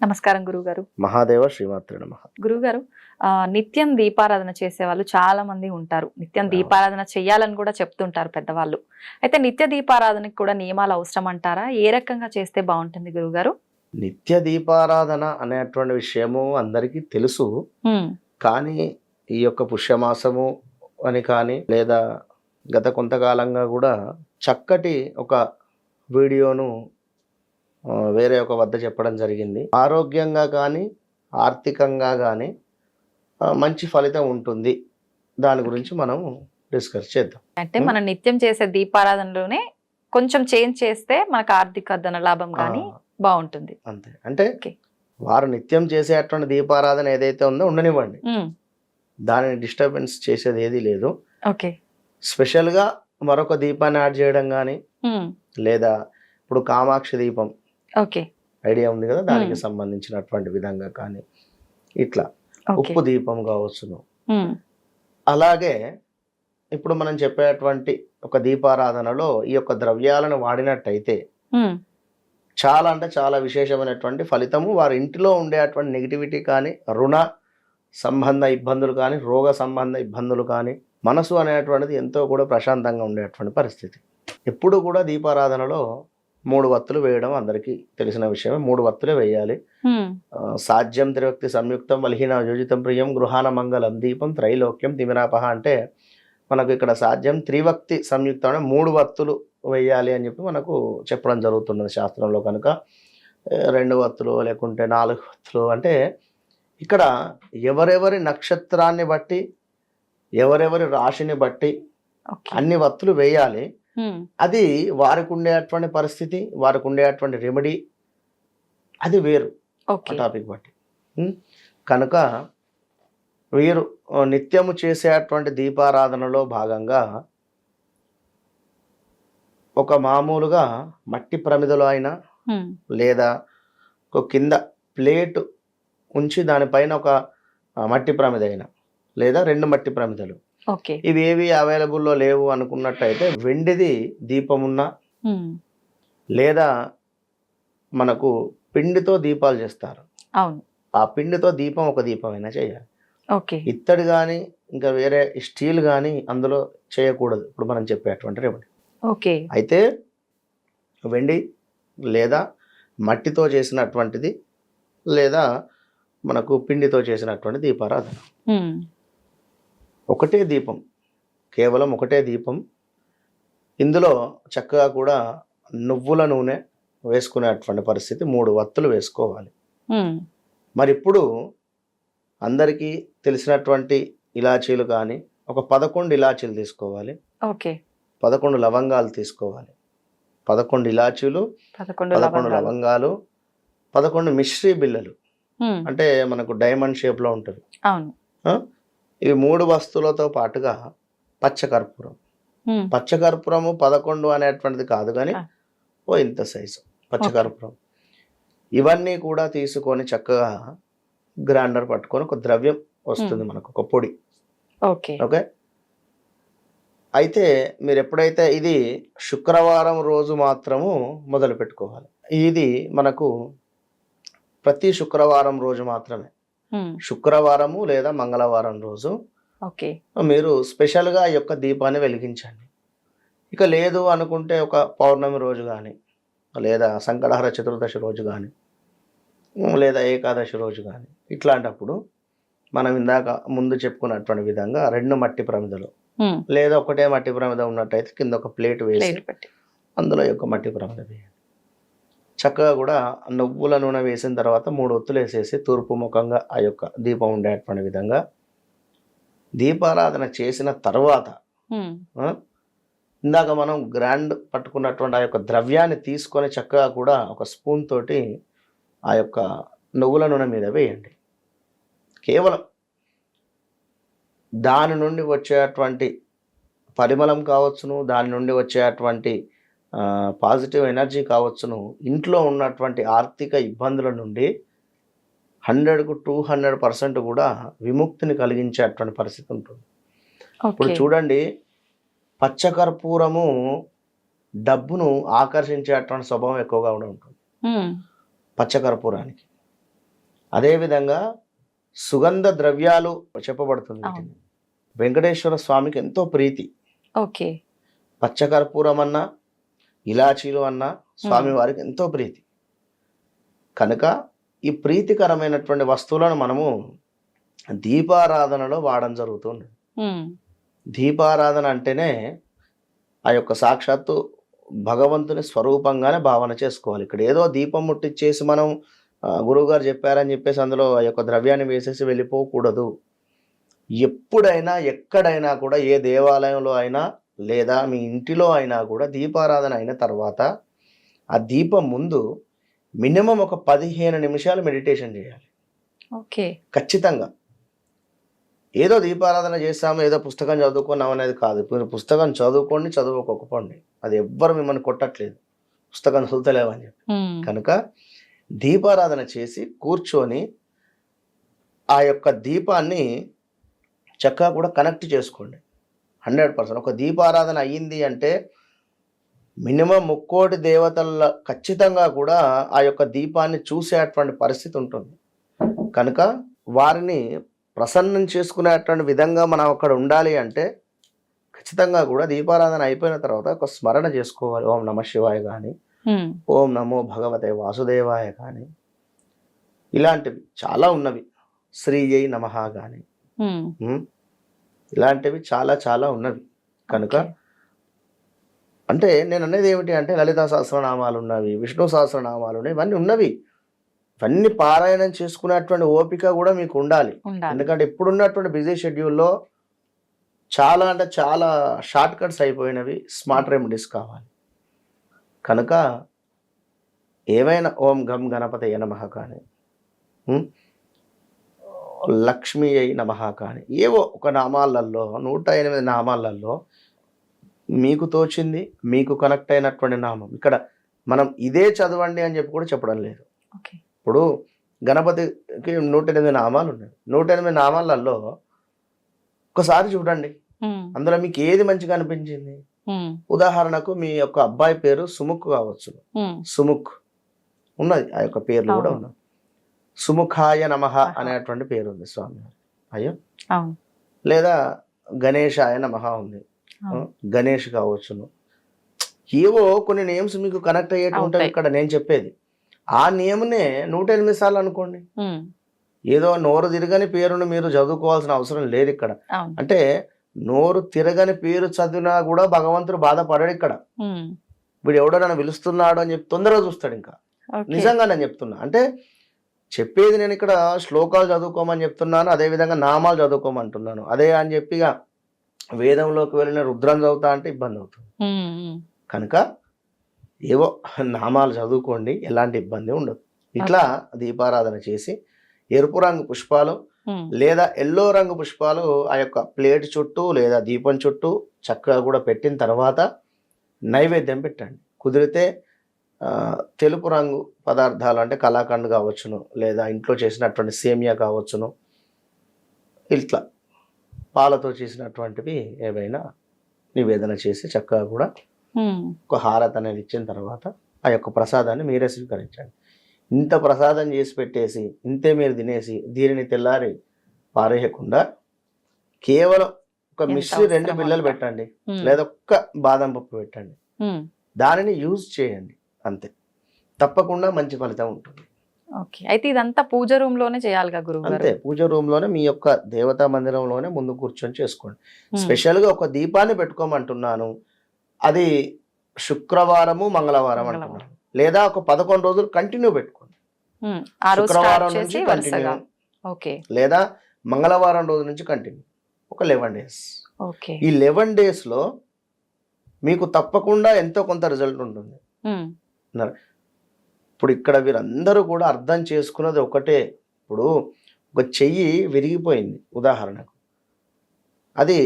నమస్కారం గురుగారు మహాదేవ శ్రీమాత్రి నమ. గురుగారు నిత్యం దీపారాధన చేసే వాళ్ళు చాలా మంది ఉంటారు. నిత్యం. దీపారాధన చెయ్యాలని కూడా చెప్తుంటారు పెద్దవాళ్ళు. అయితే నిత్య దీపారాధనకి కూడా నియమాలు అవసరం అంటారా ఏ రకంగా చేస్తే బాగుంటుంది గురుగారు నిత్య దీపారాధన అనేటువంటి విషయము అందరికీ తెలుసు. కానీ ఈ యొక్క పుష్యమాసము అని కానీ లేదా గత కొంతకాలంగా కూడా చక్కటి ఒక వీడియోను వేరే ఒక వద్ద చెప్పడం జరిగింది. ఆరోగ్యంగా కానీ ఆర్థికంగా కానీ మంచి ఫలితం ఉంటుంది. దాని గురించి మనం డిస్కస్ చేద్దాం. అంటే. మనం నిత్యం చేసే దీపారాధనలోనే కొంచెం చేంజ్ చేస్తే మనకు ఆర్థిక ధన లాభం కానీ బాగుంటుంది అంతే. అంటే. వారు నిత్యం చేసేటువంటి దీపారాధన ఏదైతే ఉందో ఉండనివ్వండి. దానిని డిస్టర్బెన్స్ చేసేది ఏది లేదు. ఓకే. స్పెషల్గా మరొక దీపాన్ని యాడ్ చేయడం కానీ లేదా ఇప్పుడు కామాక్షి దీపం ఓకే. ఐడియా ఉంది కదా? దానికి. సంబంధించినటువంటి విధంగా కానీ ఇట్లా. ఉప్పు దీపం కావచ్చును అలాగే ఇప్పుడు మనం చెప్పేటువంటి ఒక దీపారాధనలో ఈ యొక్క ద్రవ్యాలను వాడినట్టయితే చాలా అంటే చాలా విశేషమైనటువంటి ఫలితము. వారి ఇంటిలో ఉండేటువంటి నెగిటివిటీ కానీ రుణ సంబంధ ఇబ్బందులు కానీ రోగ సంబంధ ఇబ్బందులు కానీ మనసు అనేటువంటిది ఎంతో కూడా ప్రశాంతంగా ఉండేటువంటి పరిస్థితి. ఎప్పుడు కూడా దీపారాధనలో మూడు వత్తులు వేయడం అందరికీ తెలిసిన విషయమే. మూడు వత్తులే వేయాలి. సాధ్యం త్రివ్యక్తి సంయుక్తం వల్హీన యోజితం ప్రియం గృహాన మంగళం దీపం త్రైలోక్యం తిమిరాపహ అంటే మనకు ఇక్కడ సాధ్యం త్రివక్తి సంయుక్తం అంటే మూడు వత్తులు వేయాలి అని చెప్పి మనకు చెప్పడం జరుగుతున్నది శాస్త్రంలో కనుక. రెండు వత్తులు లేకుంటే నాలుగు వత్తులు అంటే ఇక్కడ ఎవరెవరి నక్షత్రాన్ని బట్టి ఎవరెవరి రాశిని బట్టి అన్ని వత్తులు వేయాలి. అది వారికి ఉండేటువంటి పరిస్థితి వారికి ఉండేటువంటి రెమెడీ అది వేరు టాపిక్ బట్టి? కనుక వీరు నిత్యము చేసేటువంటి దీపారాధనలో భాగంగా ఒక మామూలుగా మట్టి ప్రమిదలో అయినా లేదా ఒక కింద ప్లేట్ ఉంచి దానిపైన ఒక మట్టి ప్రమిద అయినా లేదా రెండు మట్టి ప్రమిదలు ఇవి ఏవి అవైలబుల్లో లేవు అనుకున్నట్టయితే వెండిది దీపం ఉన్నా ఉమ్, లేదా మనకు పిండితో దీపాలు చేస్తారు. అవును. ఆ పిండితో దీపం ఒక దీపమైనా చేయాలి. ఓకే. ఇత్తడి కానీ ఇంకా వేరే స్టీల్ కానీ అందులో చేయకూడదు. ఇప్పుడు మనం చెప్పేటువంటి రెమెడీ. ఓకే. అయితే వెండి లేదా మట్టితో చేసినటువంటిది లేదా మనకు పిండితో చేసినటువంటి దీపారాధన. ఒకటే దీపం కేవలం ఒకటే దీపం. ఇందులో చక్కగా కూడా నువ్వుల నూనె వేసుకునేటువంటి పరిస్థితి మూడు వత్తులు వేసుకోవాలి. మరి ఇప్పుడు అందరికీ తెలిసినటువంటి ఇలాచీలు కానీ ఒక పదకొండు ఇలాచీలు తీసుకోవాలి. ఓకే. పదకొండు లవంగాలు తీసుకోవాలి. పదకొండు ఇలాచీలు పదకొండు లవంగాలు. పదకొండు మిశ్రీ బిళ్ళలు. అంటే మనకు డైమండ్ షేప్లో ఉంటుంది. అవును. ఇవి మూడు వస్తువులతో పాటుగా పచ్చకర్పూరం. పచ్చకర్పూరము పదకొండు అనేటువంటిది కాదు కానీ. ఓ ఇంత సైజు పచ్చకర్పూరం. ఇవన్నీ కూడా తీసుకొని చక్కగా గ్రైండర్ పట్టుకొని ఒక ద్రవ్యం వస్తుంది మనకు ఒక పొడి. ఓకే. ఓకే? అయితే మీరు ఎప్పుడైతే ఇది శుక్రవారం రోజు మాత్రము మొదలు పెట్టుకోవాలి ఇది మనకు ప్రతి శుక్రవారం రోజు మాత్రమే. శుక్రవారము లేదా మంగళవారం రోజు ఓకే మీరు స్పెషల్గా ఈ యొక్క దీపాన్ని వెలిగించండి. ఇక లేదు అనుకుంటే ఒక పౌర్ణమి రోజు కానీ లేదా సంకటహర చతుర్దశి రోజు కానీ లేదా ఏకాదశి రోజు కానీ ఇట్లాంటప్పుడు మనం ఇందాక ముందు చెప్పుకున్నటువంటి విధంగా రెండు మట్టి ప్రమిదలు ఉమ్, లేదా ఒకటే మట్టి ప్రమిద ఉన్నట్టయితే కింద ఒక ప్లేట్ వేసి అందులో యొక్క మట్టి ప్రమిద వేయండి. చక్కగా కూడా నువ్వుల నూనె వేసిన తర్వాత మూడు ఒత్తులు వేసేసి తూర్పు ముఖంగా ఆ యొక్క దీపం ఉండేటువంటి విధంగా దీపారాధన చేసిన తర్వాత ఇందాక మనం గ్రాండ్ పట్టుకున్నటువంటి ఆ యొక్క ద్రవ్యాన్ని తీసుకొని చక్కగా కూడా ఒక స్పూన్ తోటి ఆ యొక్క నువ్వుల నూనె మీద వేయండి. కేవలం దాని నుండి వచ్చేటువంటి పరిమళం కావచ్చును దాని నుండి వచ్చేటువంటి పాజిటివ్ ఎనర్జీ కావచ్చును. ఇంట్లో ఉన్నటువంటి ఆర్థిక ఇబ్బందుల నుండి హండ్రెడ్కు టూ హండ్రెడ్ పర్సెంట్ కూడా విముక్తిని కలిగించేటువంటి పరిస్థితి ఉంటుంది. ఇప్పుడు చూడండి పచ్చకర్పూరము డబ్బును ఆకర్షించేటువంటి స్వభావం ఎక్కువగా ఉంటుంది. పచ్చకర్పూరానికి. అదేవిధంగా సుగంధ ద్రవ్యాలు చెప్పబడుతుంది. వెంకటేశ్వర స్వామికి ఎంతో ప్రీతి. ఓకే. పచ్చకర్పూరం అన్నా ఇలాచీలు అన్నా స్వామి వారికి ఎంతో ప్రీతి. కనుక ఈ ప్రీతికరమైనటువంటి వస్తువులను మనము దీపారాధనలో వాడడం జరుగుతుంది. దీపారాధన అంటేనే ఆ యొక్క సాక్షాత్తు భగవంతుని స్వరూపంగానే భావన చేసుకోవాలి. ఇక్కడ ఏదో దీపం ముట్టించేసి మనం గురువుగారు చెప్పారని చెప్పేసి అందులో ఆ యొక్క ద్రవ్యాన్ని వేసేసి వెళ్ళిపోకూడదు. ఎప్పుడైనా ఎక్కడైనా కూడా ఏ దేవాలయంలో అయినా లేదా మీ ఇంటిలో అయినా కూడా దీపారాధన అయిన తర్వాత ఆ దీపం ముందు మినిమం ఒక పదిహేను నిమిషాలు మెడిటేషన్ చేయాలి. ఓకే. ఖచ్చితంగా. ఏదో దీపారాధన చేస్తాము ఏదో పుస్తకం చదువుకున్నాం అనేది కాదు. మీరు పుస్తకం చదువుకోండి చదువుకోకపోండి. అది ఎవ్వరు మిమ్మల్ని కొట్టట్లేదు. పుస్తకం చదువుతలేవని చెప్పి. కనుక దీపారాధన చేసి కూర్చొని ఆ యొక్క దీపాన్ని చక్కగా కూడా కనెక్ట్ చేసుకోండి. Hundred percent. ఒక దీపారాధన అయ్యింది అంటే మినిమం ముక్కోటి దేవతల ఖచ్చితంగా కూడా ఆ యొక్క దీపాన్ని చూసేటువంటి పరిస్థితి ఉంటుంది. కనుక వారిని ప్రసన్నం చేసుకునేటువంటి విధంగా మనం అక్కడ ఉండాలి అంటే ఖచ్చితంగా కూడా దీపారాధన అయిపోయిన తర్వాత ఒక స్మరణ చేసుకోవాలి. ఓం నమ శివాయ కానీ ఓం నమో భగవతే వాసుదేవాయ కానీ ఇలాంటివి చాలా ఉన్నవి. శ్రీయై నమ కానీ. ఇలాంటివి చాలా చాలా ఉన్నవి కనుక. అంటే నేను అనేది ఏమిటి అంటే లలిత సహస్రనామాలు ఉన్నవి విష్ణు సహస్రనామాలు ఉన్నాయి ఇవన్నీ ఉన్నవి ఇవన్నీ పారాయణం చేసుకునేటువంటి ఓపిక కూడా మీకు ఉండాలి ఎందుకంటే ఇప్పుడున్నటువంటి బిజీ షెడ్యూల్లో చాలా అంటే చాలా షార్ట్ కట్స్ అయిపోయినవి స్మార్ట్ రెమెడీస్ కావాలి కనుక ఏవైనా ఓం గం గణపతి నమ కానీ? లక్ష్మీ అయి నమ కానీ ఏవో ఒక నామాలలో నూట ఎనిమిది నామాలలో మీకు తోచింది మీకు కనెక్ట్ అయినటువంటి నామం. ఇక్కడ మనం ఇదే చదవండి అని చెప్పి కూడా చెప్పడం లేదు. ఇప్పుడు గణపతికి నూట ఎనిమిది నామాలు ఉన్నాయి. నూట ఎనిమిది నామాలలో ఒకసారి చూడండి. అందులో మీకు ఏది మంచిగా అనిపించింది? ఉదాహరణకు మీ యొక్క అబ్బాయి పేరు సుముఖ్ కావచ్చు. సుముఖ్ ఉన్నది. ఆ యొక్క పేర్లు కూడా అవును. సుముఖాయ నమ. అనేటువంటి పేరు ఉంది స్వామి. అయ్యో. లేదా గణేశాయ నమ ఉంది. గణేష్ కావచ్చును. ఏవో కొన్ని నేమ్స్ మీకు కనెక్ట్ అయ్యేటి ఉంటాయి అవుతాయి. ఇక్కడ నేను చెప్పేది. ఆ నేమ్నే నూట ఎనిమిది సార్లు అనుకోండి. ఏదో నోరు తిరగని పేరును మీరు చదువుకోవాల్సిన అవసరం లేదు ఇక్కడ. అంటే నోరు తిరగని పేరు చదివినా కూడా భగవంతుడు బాధపడాడు ఇక్కడ. వీడు ఎవడో నన్ను పిలుస్తున్నాడు అని చెప్పి తొందరగా చూస్తాడు ఇంకా. నిజంగా నేను చెప్తున్నా. అంటే చెప్పేది నేను ఇక్కడ శ్లోకాలు చదువుకోమని చెప్తున్నాను అదే విధంగా నామాలు చదువుకోమంటున్నాను. అదే అని చెప్పి ఇక వేదంలోకి వెళ్ళిన రుద్రం చదువుతా అంటే ఇబ్బంది అవుతుంది. కనుక ఏవో నామాలు చదువుకోండి ఎలాంటి ఇబ్బంది ఉండదు. ఇట్లా దీపారాధన చేసి ఎరుపు రంగు పుష్పాలు లేదా ఎల్లో రంగు పుష్పాలు ఆ యొక్క ప్లేట్ చుట్టూ లేదా దీపం చుట్టూ చక్కగా కూడా పెట్టిన తర్వాత నైవేద్యం పెట్టండి. కుదిరితే తెలుపు రంగు పదార్థాలు అంటే కలాకండ్ కావచ్చును లేదా ఇంట్లో చేసినటువంటి సేమియా కావచ్చును ఇట్లా పాలతో చేసినటువంటివి ఏవైనా నివేదన చేసి చక్కగా కూడా ఒక హారత అనేది ఇచ్చిన తర్వాత ఆ యొక్క ప్రసాదాన్ని మీరే స్వీకరించండి. ఇంత ప్రసాదం చేసి పెట్టేసి ఇంతే మీరు తినేసి దీనిని తెల్లారి పారేయకుండా కేవలం ఒక మిశ్రీ రెండు అంత. పెట్టండి లేదా ఒక్క బాదం పప్పు పెట్టండి. దానిని యూజ్ చేయండి. అంతే. తప్పకుండా మంచి ఫలితం ఉంటుంది. ఓకే. అయితే ఇదంతా పూజ రూమ్లోనే చేయాలిగా గురువు అంతే. పూజ రూమ్లోనే మీ యొక్క దేవతా మందిరంలోనే ముందు కూర్చొని చేసుకోండి. స్పెషల్గా ఒక దీపాన్ని పెట్టుకోమంటున్నాను. అది శుక్రవారము మంగళవారం. అంటున్నాను. లేదా ఒక పదకొండు రోజులు కంటిన్యూ పెట్టుకోండి. శుక్రవారం నుంచి కంటిన్యూ. ఓకే. లేదా మంగళవారం రోజు నుంచి కంటిన్యూ. ఒక లెవెన్ డేస్. ఓకే. ఈ లెవెన్ డేస్లో మీకు తప్పకుండా ఎంతో కొంత రిజల్ట్ ఉంటుంది. ఉమ్, ఇప్పుడు ఇక్కడ వీరందరూ కూడా అర్థం చేసుకున్నది ఒకటే. ఇప్పుడు ఒక చెయ్యి విరిగిపోయింది ఉదాహరణకు. అది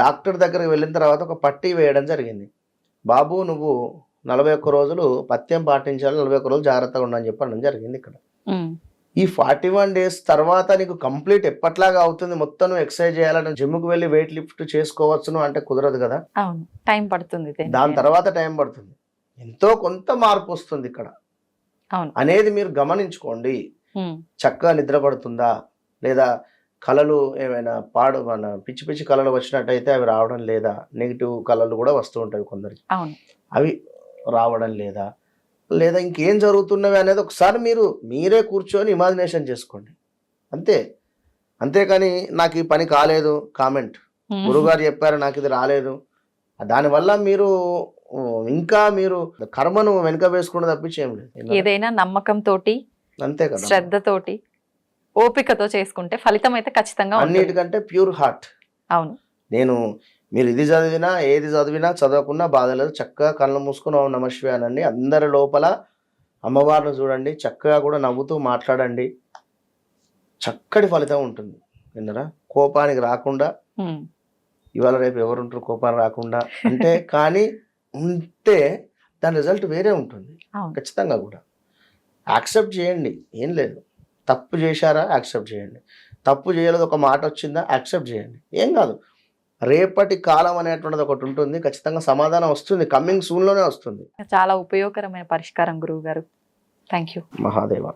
డాక్టర్ దగ్గరికి వెళ్ళిన తర్వాత ఒక పట్టీ వేయడం జరిగింది. బాబు నువ్వు నలభై ఒక్క రోజులు పథ్యం పాటించాలి నలభై ఒక్క రోజులు జాగ్రత్తగా ఉండని చెప్పడం జరిగింది ఇక్కడ. ఈ ఫార్టీ వన్ డేస్ తర్వాత నీకు కంప్లీట్ ఎప్పట్లాగా అవుతుంది? మొత్తం ఎక్సర్సైజ్ చేయాలని జిమ్కి వెళ్ళి వెయిట్ లిఫ్ట్ చేసుకోవచ్చును అంటే కుదరదు కదా? టైం పడుతుంది. దాని తర్వాత టైం పడుతుంది. ఎంతో కొంత మార్పు వస్తుంది ఇక్కడ. అనేది మీరు గమనించుకోండి. చక్కగా నిద్రపడుతుందా లేదా కళలు ఏమైనా పాడు మన పిచ్చి పిచ్చి కళలు వచ్చినట్టయితే అవి రావడం లేదా? నెగిటివ్ కళలు కూడా వస్తూ ఉంటాయి కొందరికి. అవి రావడం లేదా? లేదా ఇంకేం జరుగుతున్నవి అనేది ఒకసారి మీరు మీరే కూర్చొని ఇమాజినేషన్ చేసుకోండి. అంతే. అంతేకాని నాకు ఈ పని కాలేదు కామెంట్. గురుగారు చెప్పారు నాకు ఇది రాలేదు. దానివల్ల మీరు ఇంకా మీరు కర్మను వెనుక వేసుకుంటూ తప్పించి ఏం లేదు. ఏదైనా నమ్మకం తోటి అంతే కదా. శ్రద్ధతోటి ఓపికతో చేసుకుంటే ఫలితం అయితే ఖచ్చితంగా. అన్నిటికంటే ప్యూర్ హార్ట్. అవును. నేను మీరు ఇది చదివినా ఏది చదివినా చదవకున్నా బాధ లేదు. చక్కగా కళ్ళు మూసుకుని ఓం నమ శివాయ అనండి. అందరి లోపల అమ్మవారిని చూడండి. చక్కగా కూడా నవ్వుతూ మాట్లాడండి. చక్కటి ఫలితం ఉంటుంది. విన్నరా? కోపానికి రాకుండా ఇవాళ రేపు ఎవరు ఉంటారు కోపానికి రాకుండా. అంటే కానీ ఉంటే దాని రిజల్ట్ వేరే ఉంటుంది. ఖచ్చితంగా కూడా. యాక్సెప్ట్ చేయండి. ఏం లేదు. తప్పు చేశారా? యాక్సెప్ట్ చేయండి. తప్పు చేయలేదు ఒక మాట వచ్చిందా? యాక్సెప్ట్ చేయండి. ఏం కాదు. రేపటి కాలం అనేటువంటిది ఒకటి ఉంటుంది. ఖచ్చితంగా సమాధానం వస్తుంది. కమ్మింగ్ సూన్లోనే వస్తుంది. చాలా ఉపయోగకరమైన పరిష్కారం గురువు గారు. Thank you Mahadeva.